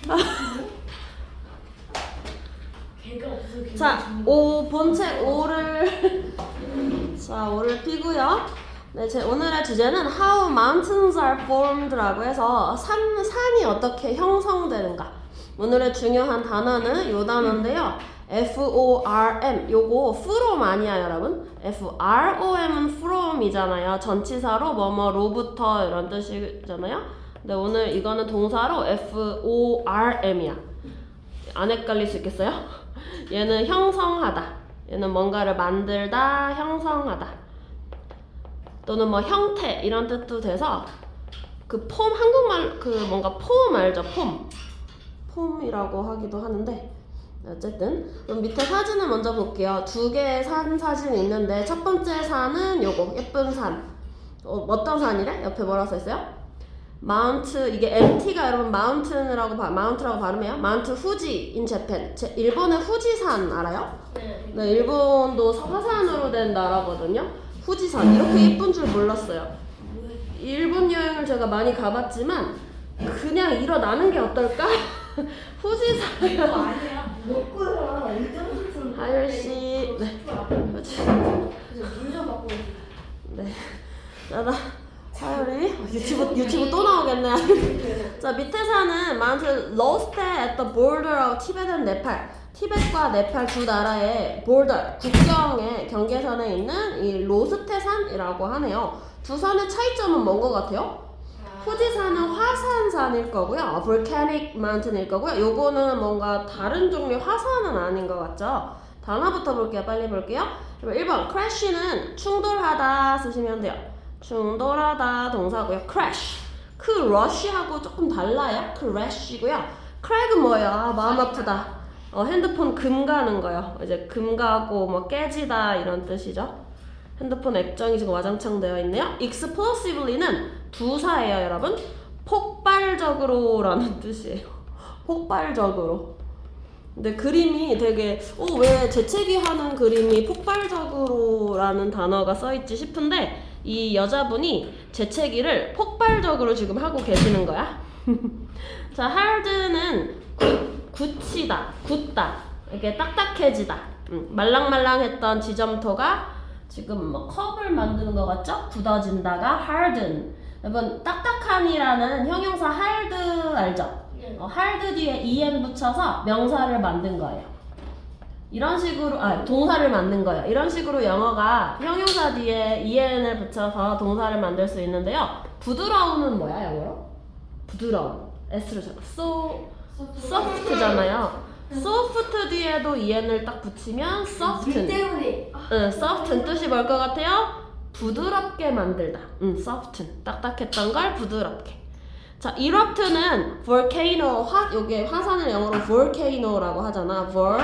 자, 5 본책 5를 자, 5를 피고요. 네, 제 오늘의 주제는 How Mountains Are Formed라고 해서 산 산이 어떻게 형성되는가. 오늘의 중요한 단어는 요 단어인데요. F O R M 요거 from 아니야, 여러분. F R O M은 from이잖아요. 전치사로 뭐뭐로부터 이런 뜻이잖아요. 근데 오늘 이거는 동사로 F O R M이야. 안 헷갈릴 수 있겠어요? 얘는 형성하다. 얘는 뭔가를 만들다, 형성하다. 또는 뭐 형태 이런 뜻도 돼서 그 폼 한국말 그 뭔가 폼 알죠? 폼. 폼이라고 하기도 하는데 어쨌든 그럼 밑에 사진을 먼저 볼게요. 두 개의 산 사진이 있는데 첫 번째 산은 요거 예쁜 산. 어, 어떤 산이래? 옆에 뭐라고 써 있어요? 마운트 이게 MT가 여러분 마운트라고 바, 마운트라고 발음해요. 마운트 후지 인 재팬. 제, 일본의 후지산 알아요? 네. 네, 일본도 화산으로 된 나라거든요. 후지산 이렇게 예쁜 줄 몰랐어요. 일본 여행을 제가 많이 가봤지만 그냥 일어나는 게 어떨까? 후지산. 이거 아니야. 먹고요. 이정도는 하율 씨, 네, 물좀 먹고 네. 자, 나 하율이 유튜브 유튜브 또 나오겠네. 자 밑에 사는 마운트 로스테 at the border of 티벳 and 네팔. 티벳과 네팔 두 나라의 border 국경의 경계선에 있는 이 로스테산이라고 하네요. 두 산의 차이점은 뭔 것 같아요? 후지산은 화산산일 거고요. volcanic mountain일 거고요. 요거는 뭔가 다른 종류의 화산은 아닌 것 같죠? 단어부터 볼게요. 빨리 볼게요. 1번 crash는 충돌하다 쓰시면 돼요. 충돌하다 동사고요. crash. 그 rush하고 조금 달라요. crash이고요. crack은 뭐예요? 아, 마음 아프다. 어, 핸드폰 금 가는 거요. 이제 금 가고 뭐 깨지다 이런 뜻이죠. 핸드폰 액정이 지금 와장창 되어 있네요. explosively는 두사예요, 여러분. 폭발적으로라는 뜻이에요. 폭발적으로. 근데 그림이 되게 어 왜 재채기 하는 그림이 폭발적으로라는 단어가 써 있지 싶은데 이 여자분이 재채기를 폭발적으로 지금 하고 계시는 거야. 자, hard는 굳, 굳히다, 굳다, 이렇게 딱딱해지다. 음, 말랑말랑했던 지점토가 지금 뭐 컵을 만드는 것 같죠? 굳어진다가 harden. 여러분 딱딱한이라는 형용사 hard 알죠? 네. 어, hard 뒤에 en 붙여서 명사를 만든 거예요. 이런 식으로 아 동사를 만든 거예요. 이런 식으로 영어가 형용사 뒤에 en을 붙여서 동사를 만들 수 있는데요. 부드러움은 뭐야 영어로? 부드러움. s로 써. so soft잖아요. soft 뒤에도 en을 딱 붙이면 soften. 때문에 응, soft는 뜻이 뭘 것 같아요? 부드럽게 만들다. 응, soften. 딱딱했던 걸 부드럽게. 자, erupt는 volcano, 화, 요게 화산을 영어로 volcano라고 하잖아. vol,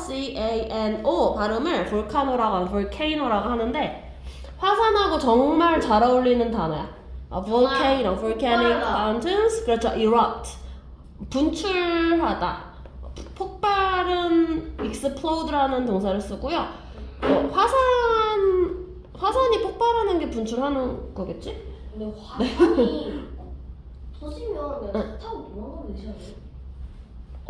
v-o-l-c-a-n-o 발음을 volcano라고 하는, volcano라고 하는데 화산하고 정말 잘 어울리는 단어야. 아, volcano, volcanic 폭발하다. mountains, 그렇죠, erupt. 분출하다. 폭발은 explode라는 동사를 쓰고요. 어, 화산 화산이 폭발하는 게 분출하는 거겠지? 근데 화산이 터지면 타고 도망가면 되지 않아요?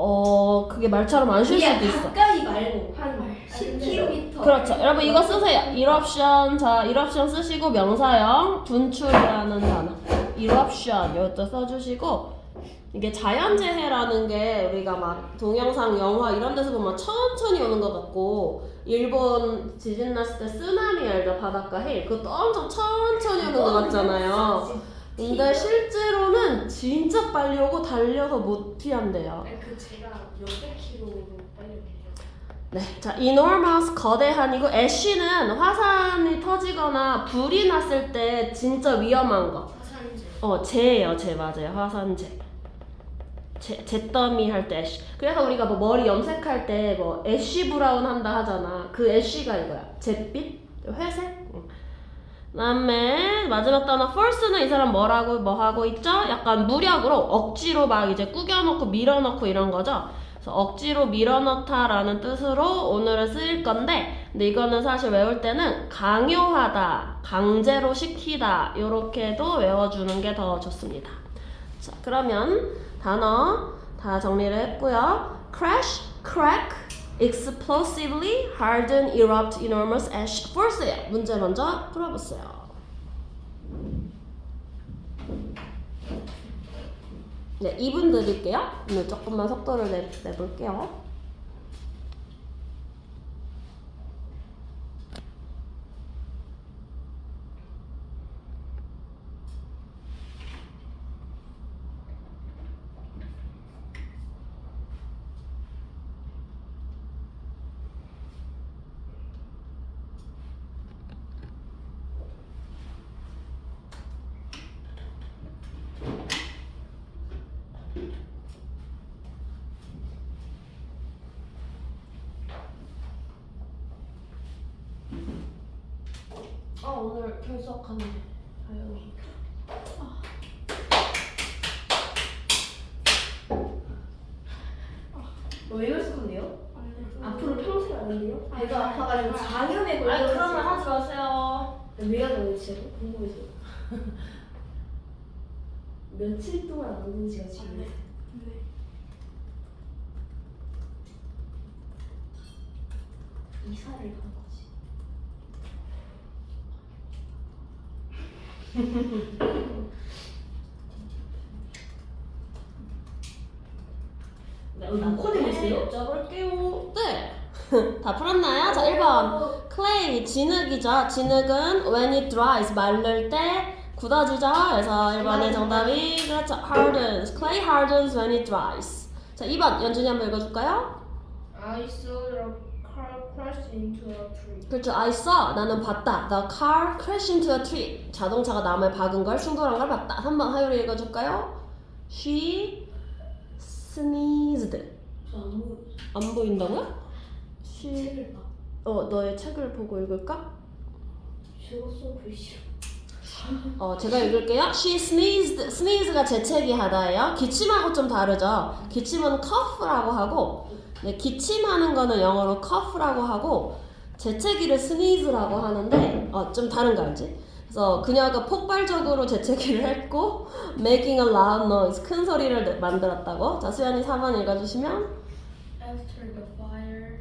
어 그게 말처럼 안 쉴 수도 있어. 가까이 말고 한 10km 그렇죠. 여러분 이거 쓰세요. eruption 자 eruption 쓰시고 명사형 분출이라는 단어. eruption 이것도 써주시고 이게 자연재해라는 게 우리가 막 동영상, 영화 이런 데서 보면 천천히 오는 것 같고 일본 지진 났을 때 쓰나미 알죠? 바닷가 해일 그것도 엄청 천천히 오는 것 같잖아요. 근데 실제로는 진짜 빨리 오고 달려서 못 피한대요. 아니, 그 제가 몇백 킬로로. 네, 자, enormous 거대한이고 애쉬는 화산이 터지거나 불이 났을 때 진짜 위험한 거. 화산재. 어, 재예요, 재 맞아요, 화산재. 재, 재더미 할 때 애쉬. 그래서 우리가 뭐 머리 염색할 때 뭐 애쉬 브라운 한다 하잖아. 그 애쉬가 이거야. 잿빛, 회색. 응. 그다음에 마지막 단어 force는 이 사람 뭐라고 뭐 하고 있죠? 약간 무력으로 억지로 막 이제 꾸겨놓고 밀어넣고 이런 거죠. 그래서 억지로 밀어넣다라는 뜻으로 오늘은 쓰일 건데, 근데 이거는 사실 외울 때는 강요하다, 강제로 시키다 이렇게도 외워주는 게 더 좋습니다. 자, 그러면 단어 다 정리를 했고요. crash, crack, explosively, harden, erupt, enormous, ash, force예요. 문제 먼저 풀어보세요. 네, 2분 드릴게요. 오늘 조금만 속도를 내, 내볼게요. 오늘 결석하는 아영이. 왜 결석한대요? 앞으로 평생 안 한대요? 아, 배가 아, 아파가지고 아, 장염에 아, 걸려서 그런 말 하지 마세요. 왜 하는 거지 진짜. 궁금해서. 며칠 동안 안 오는 지가 지금. 이사를 간 거지 네? 여쭤볼게요. 네. 다 풀었나요? 자, 1번. clay, 진흙이죠. 진흙은 when it dries, 마를 때 굳어지죠. 그래서 1번의 정답이 그렇죠. hardens. clay hardens when it dries. 자, 2번. 연준이 한번 읽어줄까요? I saw the car crash into a tree. 그렇죠. I saw. 나는 봤다. The car crash into a tree. 자동차가 나무에 박은 걸 충돌한 걸 봤다. 3번 하율이 읽어줄까요? She sneezed. 저안 안 보인다고요? She 책을 봐 어, 너의 책을 보고 읽을까? 죽었어 글씨 어, 제가 읽을게요. She sneezed. sneeze가 재채기 하다예요. 기침하고 좀 다르죠. 기침은 cough라고 하고, 네, 기침하는 거는 영어로 cough라고 하고, 재채기를 sneeze라고 하는데, 어, 좀 다른 거 알지? 그래서 그녀가 폭발적으로 재채기를 했고, making a loud noise, 큰 소리를 내- 만들었다고. 자, 수연이 4번 읽어주시면. After the fire,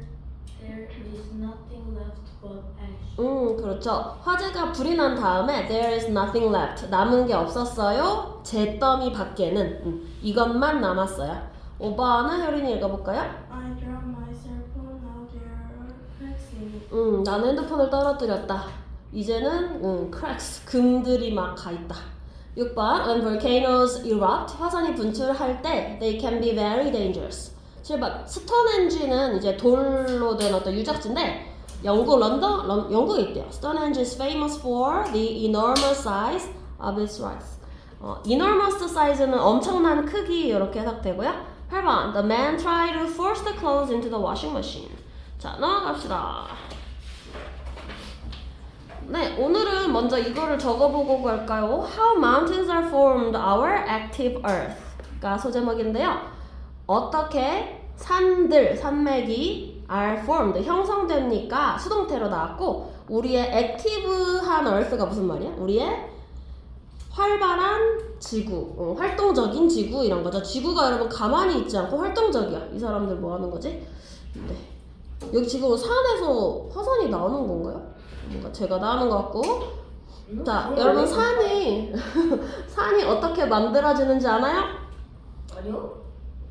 there is nothing left but ash. 음, 그렇죠. 화재가 불이 난 다음에 there is nothing left. 남은 게 없었어요. 잿더미 밖에는 음, 이것만 남았어요. 5번은 효린이 읽어볼까요? I dropped my cell phone. Now there it. 음, 나는 핸드폰을 떨어뜨렸다. 이제는 음, cracks, 금들이 막 가 있다. 6번 When volcanoes erupt, 화산이 분출할 때 they can be very dangerous. 7번 스톤헨지는 이제 돌로 된 어떤 유적지인데 영국 런던 런, 영국에 있대요. Stonehenge is famous for the enormous size of its rocks. 어, enormous size는 엄청난 크기 이렇게 해석되고요. 8번 The man tried to force the clothes into the washing machine. 자 넘어갑시다. 네, 오늘은 먼저 이거를 적어보고 갈까요? How mountains are formed, our active earth가 소제목인데요. 어떻게 산들, 산맥이 are formed, 형성됩니까? 수동태로 나왔고, 우리의 액티브한 earth가 무슨 말이야? 우리의 활발한 지구, 어, 활동적인 지구 이런 거죠. 지구가 여러분 가만히 있지 않고 활동적이야. 이 사람들 뭐 하는 거지? 네. 여기 지금 산에서 화산이 나오는 건가요? 뭔가 제가 나오는 것 같고. 자, 여러분 산이 산이 어떻게 만들어지는지 아나요? 아니요?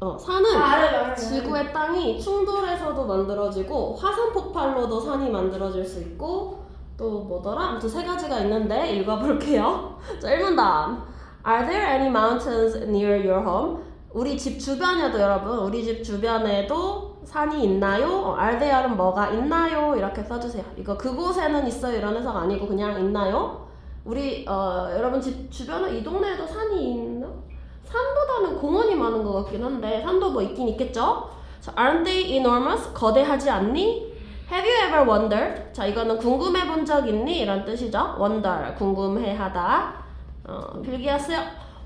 어, 산은 알아요, 알아요. 지구의 땅이 충돌해서도 만들어지고 화산 폭발로도 산이 만들어질 수 있고 또 뭐더라? 아무튼 세 가지가 있는데 읽어볼게요. 자, 1문답. Are there any mountains near your home? 우리 집 주변에도 여러분, 우리 집 주변에도 산이 있나요? 어, are there는 뭐가 있나요? 이렇게 써주세요. 이거 그곳에는 있어요 이런 해석 아니고 그냥 있나요? 우리 어, 여러분 집 주변에 이 동네에도 산이 있나? 산보다는 공원이 많은 것 같긴 한데 산도 뭐 있긴 있겠죠? 자, aren't they enormous? 거대하지 않니? Have you ever wondered? 자, 이거는 궁금해 본 적 있니? 이런 뜻이죠. wonder, 궁금해 하다. 어, 필기하세요.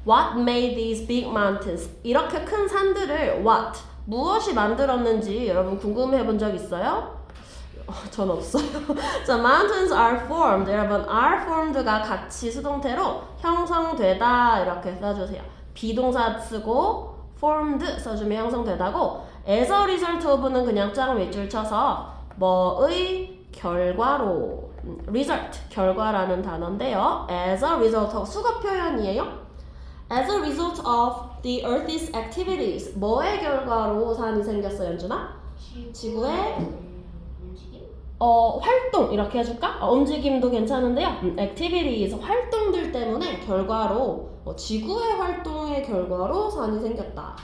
What made these big mountains? 이렇게 큰 산들을 what? 무엇이 만들었는지 여러분 궁금해 본 적 있어요? 어, 전 없어요. 자, mountains are formed. 여러분, are formed가 같이 수동태로 형성되다 이렇게 써주세요. 비동사 쓰고 formed 써주면 형성되다고 as a result of는 그냥 짱 밑줄 쳐서 뭐의 결과로 음, result 결과라는 단어인데요. as a result of 수거 표현이에요. As a result of the Earth's activities 뭐의 결과로 산이 생겼어 연준아? 지구의? 어, 활동 이렇게 해줄까? 어, 움직임도 괜찮은데요. 음, activities 활동들 때문에 결과로 어, 지구의 활동의 결과로 산이 생겼다.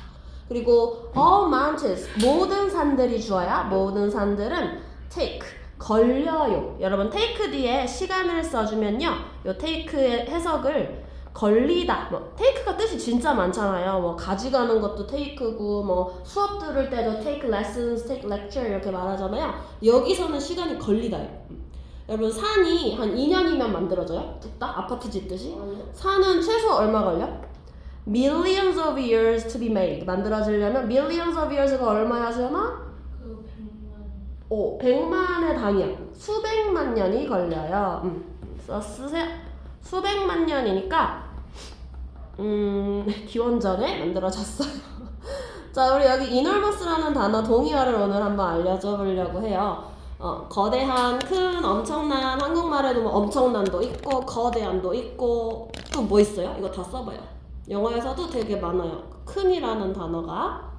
그리고 all mountains 모든 산들이 주어야 모든 산들은 take 걸려요. 여러분 take 뒤에 시간을 써주면요, 요 take의 해석을 걸리다. 뭐 take가 뜻이 진짜 많잖아요. 뭐 가져가는 것도 take고 뭐 수업 들을 때도 take lessons, take lecture 이렇게 말하잖아요. 여기서는 시간이 걸리다요. 여러분 산이 한 2년이면 만들어져요? 뚝딱 아파트 짓듯이? 산은 최소 얼마 걸려? Millions of years to be made 만들어지려면 millions of years가 얼마야? 그 백만 오, 100만의 단위야. 수백만 년이 걸려요. 음, 써 쓰세요. 수백만 년이니까 음, 기원전에 만들어졌어요. 자, 우리 여기 enormous라는 단어 동의어를 오늘 한번 알려줘 보려고 해요. 어, 거대한, 큰, 엄청난, 한국말에도 뭐 엄청난도 있고, 거대한도 있고, 또 뭐 있어요? 이거 다 써봐요. 영어에서도 되게 많아요. 큰이라는 단어가.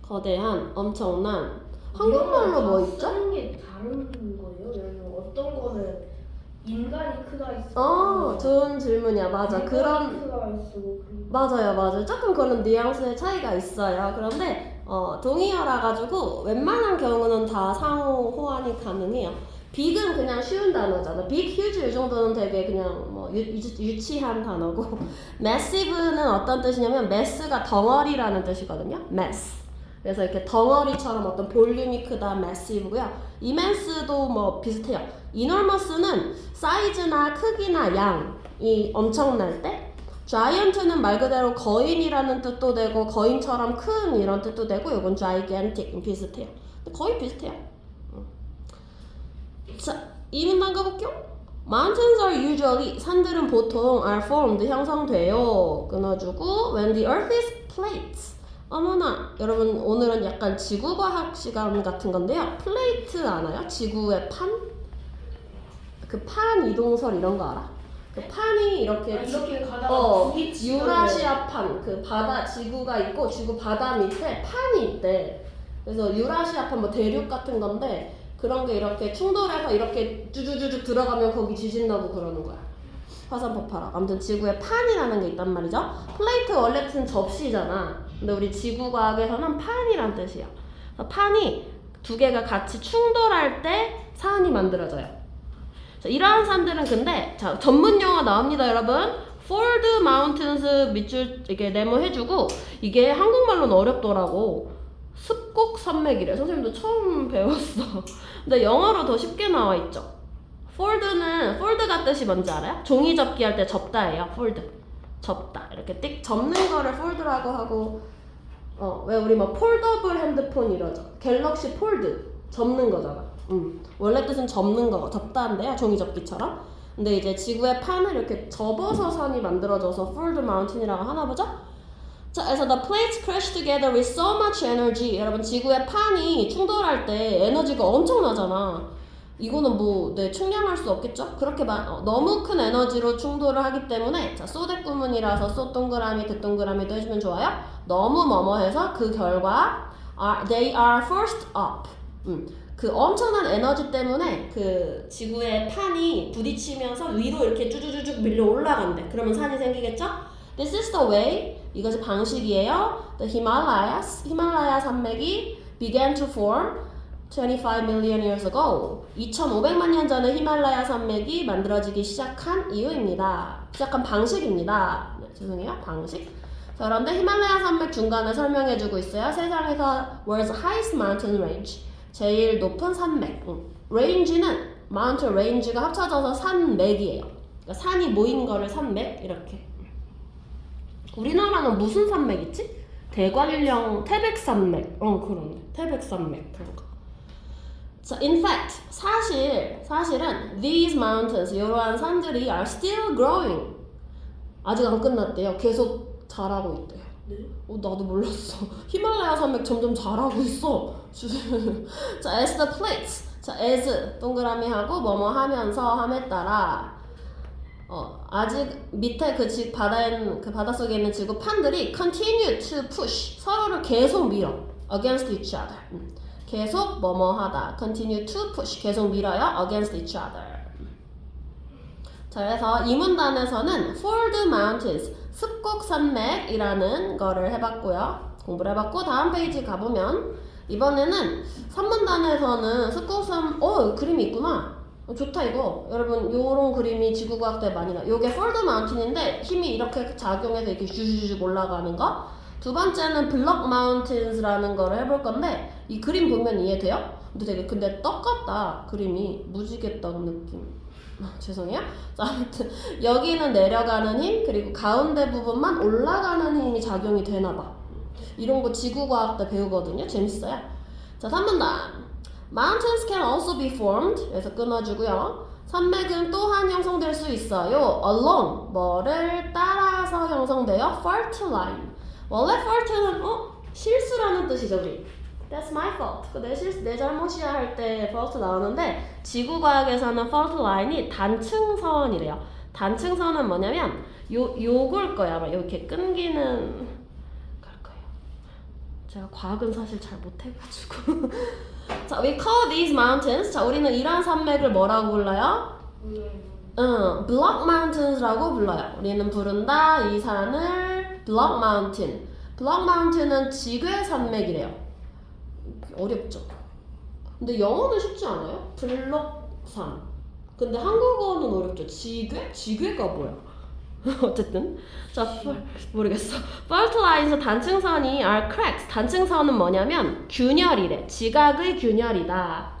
거대한, 엄청난, 한국말로 뭐 있죠? 쓰는 게 다른 거예요? 어떤 거는 인간이 크다 있어. 어, 좋은 질문이야. 맞아. 그런, 크다 있고 맞아요, 맞아요. 조금 그런 뉘앙스의 차이가 있어요. 그런데 어, 동의어라 가지고 웬만한 경우는 다 상호 호환이 가능해요. 빅은 그냥 쉬운 단어잖아. 빅, 휴즈 이 정도는 되게 그냥 뭐 유, 유, 치한 단어고 massive는 어떤 뜻이냐면 mass가 덩어리라는 뜻이거든요. mass. 그래서 이렇게 덩어리처럼 어떤 볼륨이 크다 massive고요. immense도 뭐 비슷해요. enormous는 사이즈나 크기나 양이 엄청날 때 giant는 말 그대로 거인이라는 뜻도 되고 거인처럼 큰 이런 뜻도 되고 이건 gigantic 비슷해요. 거의 비슷해요. 음. 자, 이 문단 가볼게요. Mountains are usually 산들은 보통 are formed 형성돼요. 끊어주고 when the earth is plates. 어머나 여러분 오늘은 약간 지구과학 시간 같은 건데요. 플레이트 아나요? 지구의 판? 그 판 이동설 이런 거 알아? 그 판이 이렇게 아, 이렇게 가다가 어, 부딪히면 유라시아 판 그 바다 지구가 있고 지구 바다 밑에 판이 있대. 그래서 유라시아 판 뭐 대륙 같은 건데 그런 게 이렇게 충돌해서 이렇게 쭈쭈쭈쭈 들어가면 거기 지진 나고 그러는 거야. 화산 폭발하고. 아무튼 지구에 판이라는 게 있단 말이죠. 플레이트 원래 뜻은 접시잖아. 근데 우리 지구과학에서는 판이란 뜻이야. 판이 두 개가 같이 충돌할 때 산이 만들어져요. 자, 이러한 산들은 근데 자 전문 용어 나옵니다 여러분 폴드 마운틴스 밑줄 이렇게 네모 해주고 이게 한국말로는 어렵더라고 습곡 산맥이래 선생님도 처음 배웠어 근데 영어로 더 쉽게 나와 있죠 폴드는 폴드가 뜻이 뭔지 알아요? 종이 접기 할 때 접다예요 폴드 접다 이렇게 띡 접는 거를 폴드라고 하고 어 왜 우리 막 폴더블 핸드폰 이러죠 갤럭시 폴드 접는 거잖아 음. 원래 뜻은 접는 거, 접다인데요. 종이 접기처럼. 근데 이제 지구의 판을 이렇게 접어서 산이 만들어져서 fold mountain이라고 하나 보죠? 자, 그래서 the plates crash together with so much energy. 여러분, 지구의 판이 충돌할 때 에너지가 엄청나잖아. 이거는 뭐, 네, 측량할 수 없겠죠? 그렇게 마, 어, 너무 큰 에너지로 충돌을 하기 때문에, 자, 쏘대 구문이라서 쏘 동그라미, 대 동그라미도 해주면 좋아요. 너무 뭐뭐 해서 그 결과, are, they are forced up. 음. 그 엄청난 에너지 때문에 그 지구의 판이 부딪히면서 위로 이렇게 쭉쭉쭉 밀려 올라간대. 그러면 산이 생기겠죠? This is the way. 이것이 방식이에요. The Himalayas, 히말라야 산맥이 began to form 25 million years ago. 2,500만 년 전에 히말라야 산맥이 만들어지기 시작한 이유입니다. 시작한 방식입니다. 네, 죄송해요. 방식. 자, 그런데 히말라야 산맥 중간에 설명해주고 있어요. 세상에서 world's highest mountain range. 제일 높은 산맥. 응. range는 mountain range가 합쳐져서 산맥이에요. 그러니까 산이 모인 거를 산맥 이렇게. 우리나라는 무슨 산맥 있지? 대관령 태백산맥. 어 그러네. 태백산맥 그런 거. 자, in fact, 사실 사실은 these mountains 이러한 산들이 are still growing. 아직 안 끝났대요. 계속 자라고 있대요. 네? 어, 나도 몰랐어. 히말라야 산맥 점점 자라고 있어. 자, as the plates. 자, as 동그라미 하고 뭐뭐 하면서 함에 따라 어, 아직 밑에 그 지, 바다에 그 바닷속에 있는 지구 판들이 continue to push 서로를 계속 밀어 against each other. 음. 계속 뭐뭐 하다. continue to push 계속 밀어요 against each other. 자, 그래서 이 문단에서는 fold mountains 습곡 산맥이라는 거를 해봤고요. 공부를 해봤고 다음 페이지 가보면 이번에는 3문단에서는 습곡 산, 어 그림이 있구나. 어, 좋다 이거. 여러분 요런 그림이 지구과학 때 많이 나. 요게 fold mountain인데 힘이 이렇게 작용해서 이렇게 슈슈슈 올라가는 거. 두 번째는 블럭 마운틴스라는 거를 해볼 건데 이 그림 보면 이해돼요? 근데 되게 근데 똑같다 그림이 무지개 떡 느낌. 아, 죄송해요. 자, 아무튼 여기는 내려가는 힘 그리고 가운데 부분만 올라가는 힘이 작용이 되나 봐. 이런 거 지구과학 때 배우거든요. 재밌어요. 자, 3문단. Mountains can also be formed. 그래서 끊어주고요. 산맥은 또한 형성될 수 있어요. Along 뭐를 따라서 형성돼요. Fault line. 원래 fault는 어 실수라는 뜻이죠, 우리. That's my fault. 그내 실, 내 잘못이야 할 때 fault 나오는데 지구과학에서는 fault line이 단층선이래요. 단층선은 뭐냐면 요 요걸 거야 아마 이렇게 끊기는 걸 거예요. 제가 과학은 사실 잘 못해가지고. 자, we call these mountains. 자, 우리는 이런 산맥을 뭐라고 불러요? 응, block mountains라고 불러요. 우리는 부른다 이 산을 block mountain. block mountain은 지괴 산맥이래요. 어렵죠. 근데 영어는 쉽지 않아요? 블럭산. 근데 한국어는 어렵죠. 지괴? 지괴가 뭐야? 어쨌든 자 펄- 모르겠어. lines 단층선이 are cracks. 단층선은 뭐냐면 균열이래. 지각의 균열이다.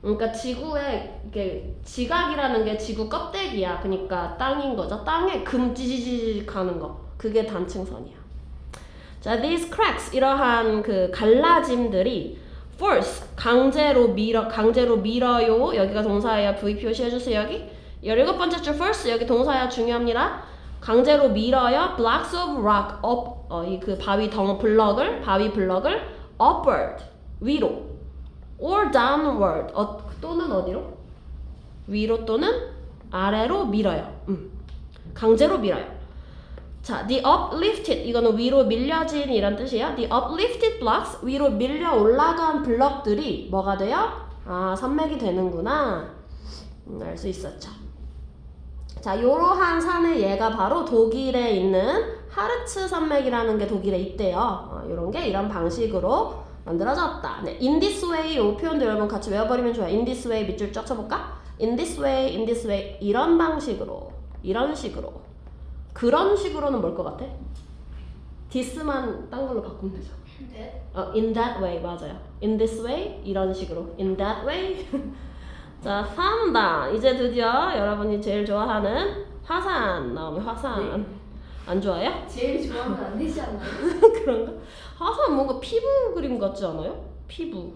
그러니까 지구에 이게 지각이라는 게 지구 껍데기야. 그러니까 땅인 거죠. 땅에 금 찌지직 하는 거. 그게 단층선이야. 자, these cracks 이러한 그 갈라짐들이 force 강제로 밀어 강제로 밀어요. 여기가 동사예요. V 표시해 주세요. 여기. 17번째 줄 force 여기 동사야 중요합니다. 강제로 밀어요. blocks of rock up 어, 이 그 바위 덩 블럭을 바위 블럭을 upward 위로 or downward 어, 또는 어디로? 위로 또는 아래로 밀어요. 음. 강제로 밀어요. 자, the uplifted 이거는 위로 밀려진 이란 뜻이에요. the uplifted blocks 위로 밀려 올라간 블럭들이 뭐가 돼요? 아, 산맥이 되는구나. 음, 알수 있었죠. 자, 요러한 산의 예가 바로 독일에 있는 하르츠 산맥이라는 게 독일에 있대요. 어, 요런 게 이런 방식으로 만들어졌다. 네, in this way 요 표현도 여러분 같이 외워버리면 좋아요. in this way 밑줄 쫙 쳐볼까? in this way, in this way 이런 방식으로, 이런 식으로. 그런 식으로는 뭘 것 같아? this만 딴 걸로 바꾸면 되죠. 네? 어, in that way 맞아요. in this way 이런 식으로 in that way. 자, 3단 이제 드디어 여러분이 제일 좋아하는 화산 나오면 화산 안 좋아해요? 제일 좋아하면 안 되지 않나요? 그런가? 화산 뭔가 피부 그림 같지 않아요? 피부.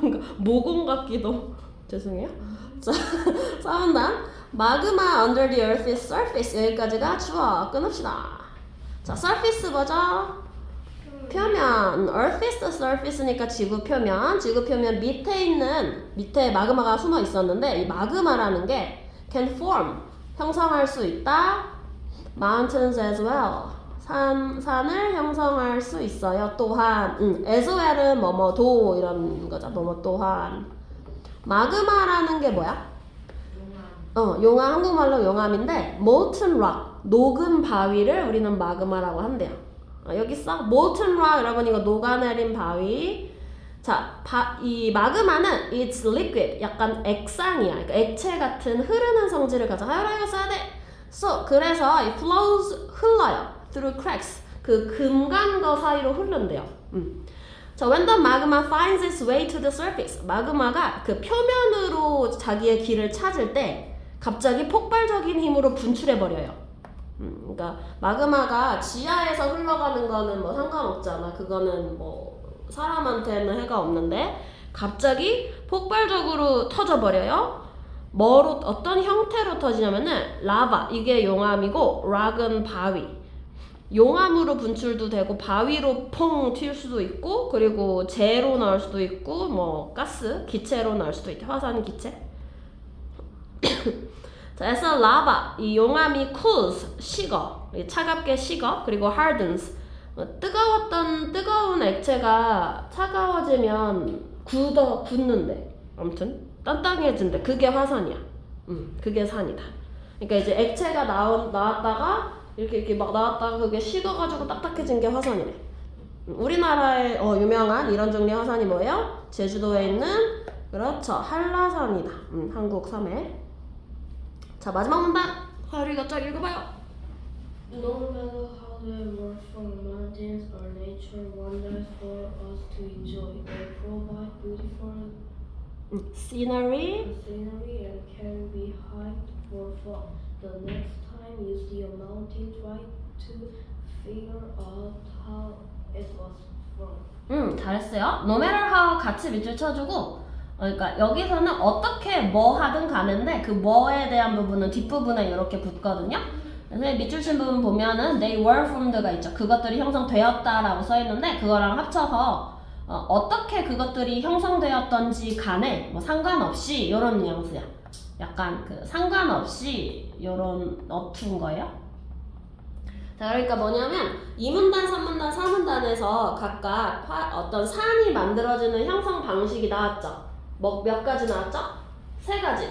뭔가 모공 같기도. 죄송해요. 자, 3단 마그마 under the earth's surface 여기까지가 주어 끊읍시다. 자, surface 뭐죠? 표면, earth is surface니까 지구 표면, 지구 표면 밑에 있는 밑에 마그마가 숨어 있었는데 이 마그마라는 게 can form 형성할 수 있다. mountains as well. 산 산을 형성할 수 있어요. 또한, 음, as well은 뭐뭐도 이런 거죠. 뭐뭐 또한. 마그마라는 게 뭐야? 어, 용암 한국말로 용암인데 molten rock 녹은 바위를 우리는 마그마라고 한대요. 어, 여기 써 molten rock 여러분 이거 녹아내린 바위. 자, 바, 이 마그마는 it's liquid 약간 액상이야. 그러니까 액체 같은 흐르는 성질을 가져. 하여라 이거 써야 돼. So 그래서 it flows 흘러요. through cracks 그 금간거 사이로 흐른대요. 음. 자, when the magma finds its way to the surface, 마그마가 그 표면으로 자기의 길을 찾을 때 갑자기 폭발적인 힘으로 분출해 버려요. 음, 그러니까 마그마가 지하에서 흘러가는 거는 뭐 상관없잖아. 그거는 뭐 사람한테는 해가 없는데 갑자기 폭발적으로 터져 버려요. 뭐로 어떤 형태로 터지냐면은 라바 이게 용암이고 락은 바위. 용암으로 분출도 되고 바위로 퐁튈 수도 있고 그리고 재로 나올 수도 있고 뭐 가스 기체로 나올 수도 있대 화산 기체. 자, 그래서 라바 이 용암이 cools 식어. 이 차갑게 식어 그리고 hardens. 어, 뜨거웠던 뜨거운 액체가 차가워지면 굳어 굳는데. 아무튼 단단해진대. 그게 화산이야. 음 그게 산이다. 그러니까 이제 액체가 나온 나왔다가 이렇게 이렇게 막 나왔다가 그게 식어가지고 딱딱해진 게 화산이래 음, 우리나라의 어, 유명한 이런 종류의 화산이 뭐예요? 제주도에 있는 그렇죠. 한라산이다. 음, 한국 섬에 자 마지막 문단 하율이가 쫙 읽어봐요 No matter how they were from mountains or nature wonders for us to enjoy, they provide beautiful 음, scenery scenery and can be hiked for fun. The next time you see a mountain, try to figure out how it was from. 음, 잘했어요. No matter how 같이 밑줄 쳐주고, 어, 그러니까 여기서는 어떻게 뭐 하든 가는데 그 뭐에 대한 부분은 뒷부분에 이렇게 붙거든요. 그래서 이 밑줄 친 부분 보면은 they were fromed가 있죠. 그것들이 형성되었다라고 써 있는데 그거랑 합쳐서 어, 떻게 그것들이 형성되었던지 간에 뭐 상관없이 이런 뉘앙스야. 약간 그 상관없이 이런 어투인 거예요. 자, 그러니까 뭐냐면 2문단, 3문단, 4문단에서 각각 화- 어떤 산이 만들어지는 형성 방식이 나왔죠. 뭐 몇 가지 나왔죠? 세 가지.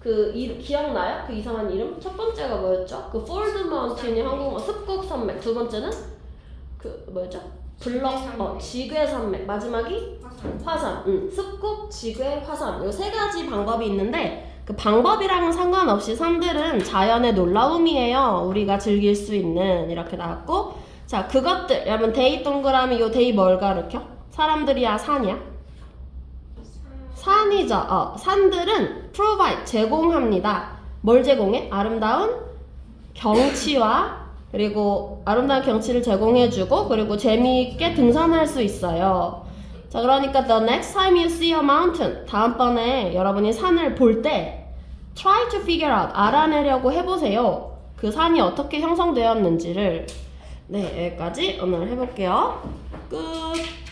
그 이, 기억나요? 그 이상한 이름? 첫 번째가 뭐였죠? 그 폴드 마운틴이 한국어 습곡 산맥. 두 번째는 그 뭐였죠? 블럭 어 지괴 산맥. 마지막이 화산. 화산, 응, 습곡, 지괴, 화산 요세 가지 방법이 있는데 그 방법이랑은 상관없이 산들은 자연의 놀라움이에요. 우리가 즐길 수 있는 이렇게 나왔고 자 그것들 여러분 데이 동그라미 요 데이 뭘 가르켜? 사람들이야 산이야? 산이죠. 어, 산들은 provide 제공합니다. 뭘 제공해? 아름다운 경치와 그리고 아름다운 경치를 제공해주고 그리고 재미있게 등산할 수 있어요. 자 그러니까 the next time you see a mountain 다음번에 여러분이 산을 볼 때 try to figure out 알아내려고 해보세요. 그 산이 어떻게 형성되었는지를 네 여기까지 오늘 해볼게요. 끝.